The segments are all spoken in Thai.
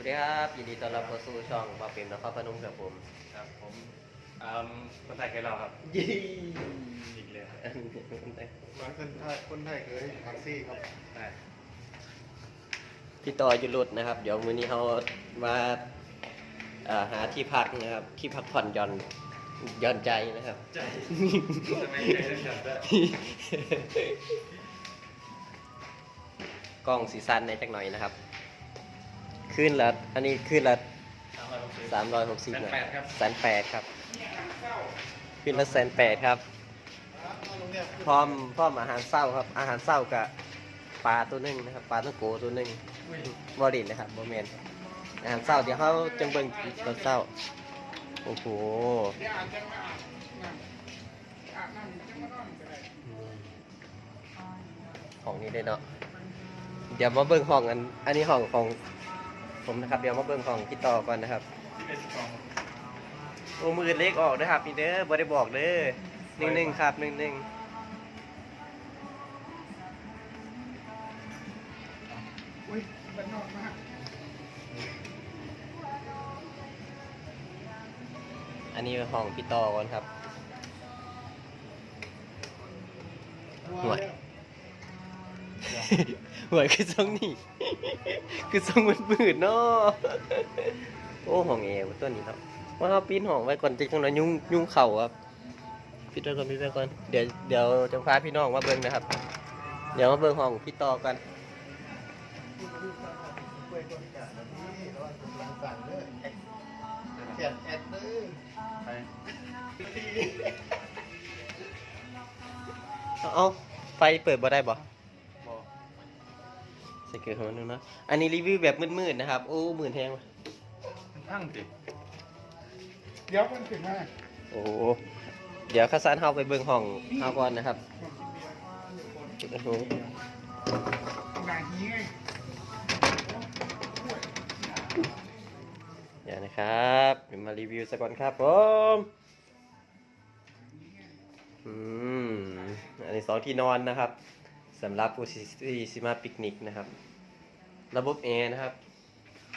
วัสดีครับ ยินดีต้อนรับเข้าสู่ช่องบาเปรมนครพนมครับผมครับผมอืมคนไทยเคยเราครับยี่อีกเลยครับร้านคนไทยคนไทยเคยแท็กซี่ครับได้พี่ต่ออยู่รถนะครับ เดี๋ยวมื้อนี้เขามาอ่าหาที่พักนะครับ ที่พักผ่อนหย่อนหย่อนใจนะครับ ใจทำไมใจต้องจัดด้วยกล้องสีสันในจักหน่อยนะครับ ขึ้นละอันนี้ขึ้นละสามร้อยหกสิบสามร้อยหกสิบแสนแปดครับแสนแปดครับขึ้นละแสนแปดครับ พร้อมพร้อมอาหารเศร้าครับ อาหารเศร้ากับปลาตัวหนึ่งนะครับปลาต้องโกตัวหนึ่งอุ้ยบอดินนะครับบอเมนอาหารเศร้าเดี๋ยวเขาจังเบิ่งตอนเศร้าโอ้โหของนี้ได้เนาะเดี๋ยวมาเบิ่งห้องอัน อันนี้ห้องของ ผมนะครับเดี๋ยวมาเบิ่งห้องพี่ต่อก่อนนะครับที่เป็นกองโอ้มือเล็กออกนะครับนี่เด้อบ่ได้บอกเด้อหนึ่งหนึ่งครับหนึ่งหนึ่งอุ้ยบ้านนอกมากอันนี้ห้องพี่ต่อก่อนครับห่วยหวยคือทรงนี่ คือทรงมันมืดเนาะโอ้ห้องเอวตัวนี้ครับว่าเขาปีนห้องไว้ก่อนจะจังน่อยยุ่งยุ่งเข่าครับปิดไว้ก่อนปิดไว้ก่อนเดี๋ยวเดี๋ยวจะพาพี่น้องมาเบิ่งนะครับ เดี๋ยวมาเบิ่งห้องพี่ต่อกันเอาไฟเปิดบ่ได้บ่ ใส่เกลือของมันนึงนะ อันนี้รีวิวแบบมืดๆนะครับ โอ้หมื่นแพงว่ะมันทั้งจิเดี๋ยวมันถึงมาโอ้โหเดี๋ยวข้าซานเฮาไปเบิ่งห้องเฮาก่อนนะครับโอ้โหหนาฮีไงเดี๋ยวนะครับเดี๋ยวมารีวิวสักก่อนครับผมอืมอันนี้สองที่นอนนะครับ สำหรับผู้ที่สิมาปิกนิกนะครับ ระบบแอร์นะครับ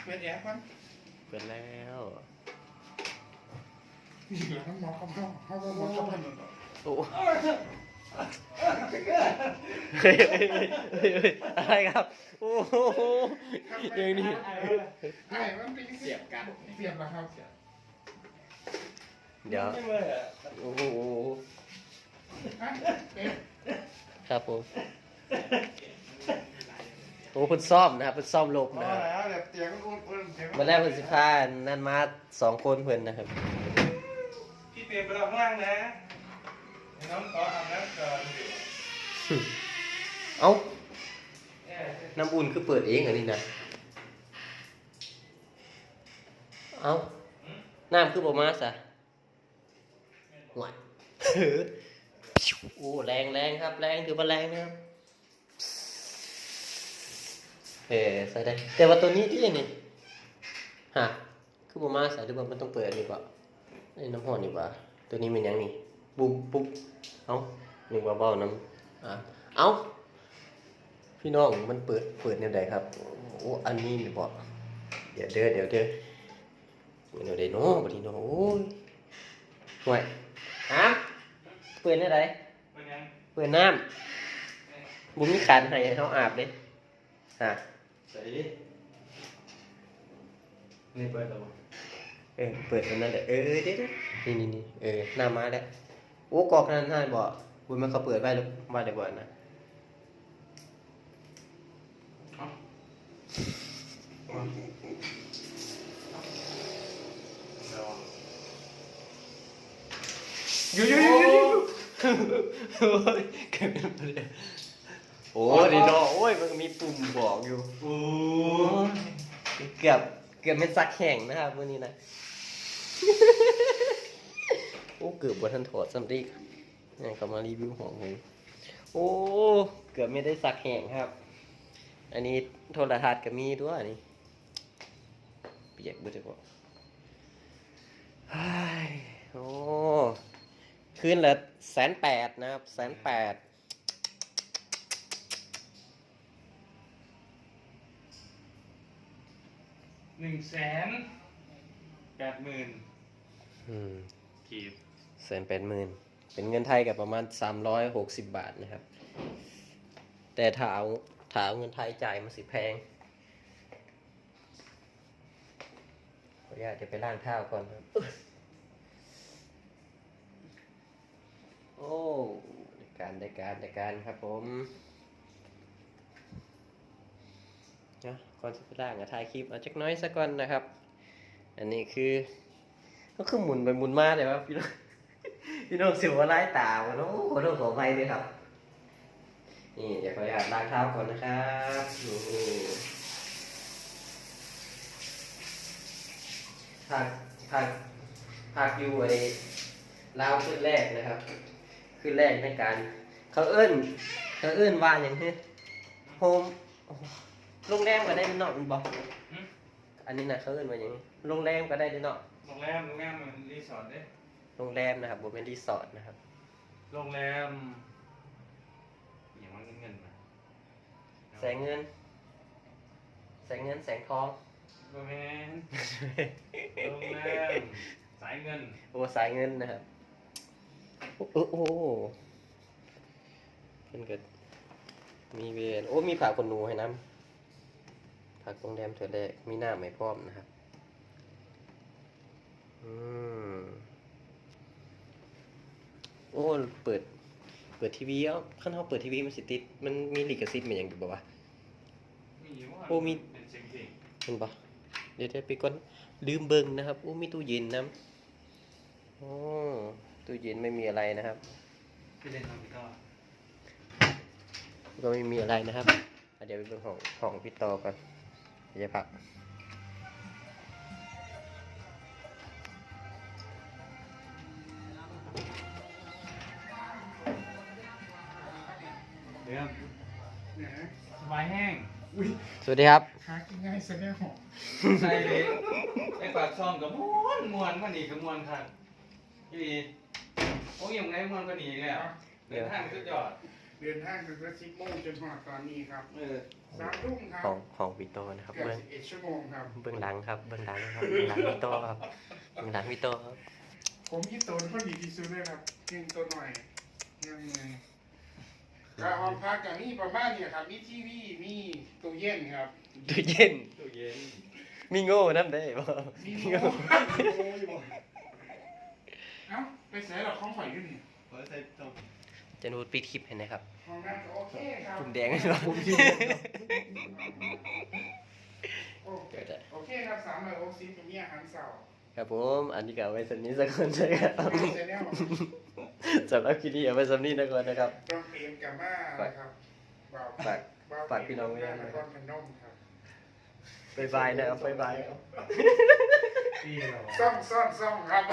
เป็นแอดมันเปิดแล้วนี่เหลือน้ำหมอกับห้องห้องหมอกับถนนโอ้เฮ้ยเฮ้ยเฮ้ยเฮ้ยเฮ้ยอะไรครับ โอ้โหอย่างนี้ใช่มันเป็นเสียบกันเสียบแล้วครับเดี๋ยวไม่เมื่อยอะโอ้โหอะเอ๊ะ ครับผม โอ้เพิ่นซ่อมนะครับเพิ่นซ่อมลบพอนะครับแล้วแบบเตียงอุ่นๆเห็นไหมมาแรกเพิ่นสิพานั่นมาสองคนเพิ่นนะครับพี่เปลี่ยนไปเราข้างล่างนะให้น้องต่ออาบน้ำก่อนเอ้าเอ๊ะน้ำอุ่นคือเปิดเองอันนี้นะเอ้าน้ำคือบ่มาซะห่วยโอ้แรงแรงครับ แรงถือว่าแรงนะครับ เออใส่ได้ แต่ว่าตัวนี้ที่นี่ฮะคือบ่มาใส่หรือว่ามันต้องเปิดอันนี้ก่อนไอ้น้ำหอนดีกว่า ตัวนี้มันยังนี่ปุ๊บปุ๊บเอ้านึกว่าเบ้าน้ำอะเอ้าพี่น้องมันเปิดเปิดแนวใดครับโอ้อันนี้นี่บอกเดี๋ยวเด้อเดี๋ยวเด้อเดี๋ยวเด้อเนาะบัดนี้เนาะโอ้ยห่วยฮะเปิดแนวใดเป็นยังเปิดน้ำบุมีขันให้เขาอาบเลยฮะ ใส่ดินี่เปิดตัวเออเปิดอันนั้นแหละเออเออเดี๋ยวเดี๋ยวนี่นี่นี่เออน้ำมาแล้วโอ้กอกนั้นให้บอกบุญมันเขาเปิดไว้หรือไว้ได้บ่อนนะอยู่อยู่อยู่อยู่โอ้ยเกิดเป็นประเด็น โอ้ยดีเนาะโอ้ยมันก็มีปุ่มบอกอยู่โอ้เกือบเกือบเป็นซักแข่งนะครับวันนี้นะ โอ้เกือบบทันถอดสำลีนี่ก็มารีวิวของผมโอ้เกือบไม่ได้ซักแข่งครับ อันนี้โทรทัศน์ก็มีด้วยนี่เปียกบุตรบอกเฮ้ยโอ้คืนละแสนแปดนะครับแสนแปด หนึ่งแสนแปดหมื่นอืมกีบแสนแปดหมื่นเป็นเงินไทยกับประมาณสามร้อยหกสิบบาทนะครับ แต่ถ้าเอาถ้าเอาเงินไทยจ่ายมันสิแพงขออนุญาตเดี๋ยวไปล้างเท้าก่อนครับ โอ้ได้การได้การได้การครับผม นะก่อนจะไปล้างก็ถ่ายคลิปเอาจักหน้อยสักก่อนนะครับ อันนี้คือ ก็คือหมุนไปหมุนมาเลยว่าพี่น้องพี่น้องเสียวว่าไล่ตาวันโอ้ขอโทษขออภัยด้วยครับ นี่เดี๋ยวขออนุญาตล้างเท้าก่อนนะครับนี่ผักผักผักอยู่ไอ้ลาวขึ้นแรกนะครับ ขึ้นแรกในการ เขาเอิ้นเขาเอิ้นว่าอย่างนี้โฮม โรงแรมก็ได้ด้วยเนาะมันบอกอันนี้นะเขาเอิ้นว่าอย่างนี้โรงแรมก็ได้ด้วยเนาะโรงแรมโรงแรมมันรีสอร์ทเด้โรงแรมนะครับบนเป็นรีสอร์ทนะครับ โรงแรมอย่างว่าเงินเงินมาแสงเงิน แสงเงินแสงทอง โรงแรมโรงแรมสายเงินโอ้สายเงินนะครับ โอ้โอ้โอ้เพิ่นก็มีเวรโอ้มีผักคนหนูให้น้ำ ผักโรงแรมเถอแรกมีหน้าไม่พร้อมนะครับ อืม โอ้ เปิด เปิดทีวีเอ้าขั้นเขาเปิดทีวีมันสิติด มันมีลิขสิทธิ์มันอย่างอยู่บ่วะมีอยู่ว่าโอ้มีเป็นเสียงเพลงเห็นปะเดี๋ยวเดี๋ยวไปก่อนลืมเบิ่งนะครับอู้มีตู้เย็นนะโอ้ตู้เย็นไม่มีอะไรนะครับที่เล่นทำพี่ต่อก็ไม่มีอะไรนะครับอะเดี๋ยวไปเบิ่งของของพี่ต่อก่อน เดี๋ยวจะพักเดี๋ยวเนี่ยนะสบายแห้งอุ้ยสวัสดีครับ หากินง่ายซะแล้วใส่เลยไอ้ปากช่องกับม้วนม้วนมันนี่กับม้วนค่ะพี่ดีโอ้ยยังไงม้วนก็หนีเลยอะเดินทางสุดยอด เดินทางตั้งแต่สิบโมงจนถึงตอนนี้ครับเออสามทุ่มครับของของพี่ต่อนะครับเกือบเบื้องสิบเอ็ดชั่วโมงครับ เบื้องหลังครับเบื้องหลังครับเบื้องหลังพี่ต่อครับเบื้องหลังพี่ต่อครับผมยี่ตัวพอดีที่สุดเลยครับเพียงตัวหน่อยยังไงก็ห้องพักอย่างนี้ประมาณนี้ครับ มีทีวีมีตู้เย็นครับ ตู้เย็นตู้เย็นมีโง่น้ำได้บ่มีมีโอ้โง่ยเอ้าไปใส่หรอของข่อยขึ้นนี่เปิดใส่ตรง จะนูดปิดคลิปให้นะครับห้องนั้นก็โอเคครับปุ่มแดงให้ก่อนโอเคโอเคครับสามร้อยหกสิบมีอาหารเสาร์ครับผมอันนี้ก็เอาไว้สำนี้สักคนใช่ครับไม่ใช่แน่หรอกสำหรับคลิปนี้เอาไว้สำนี้นะก่อนนะครับต้องเตรียมกับมานะครับบ่าวฝากบ่าวฝากพี่น้องไว้ด้วยนะนะคครัรับบพนมครับบ๊ายบายนะครับบ๊ายบายครับปีเราซ่องซ่อนซ่องครับ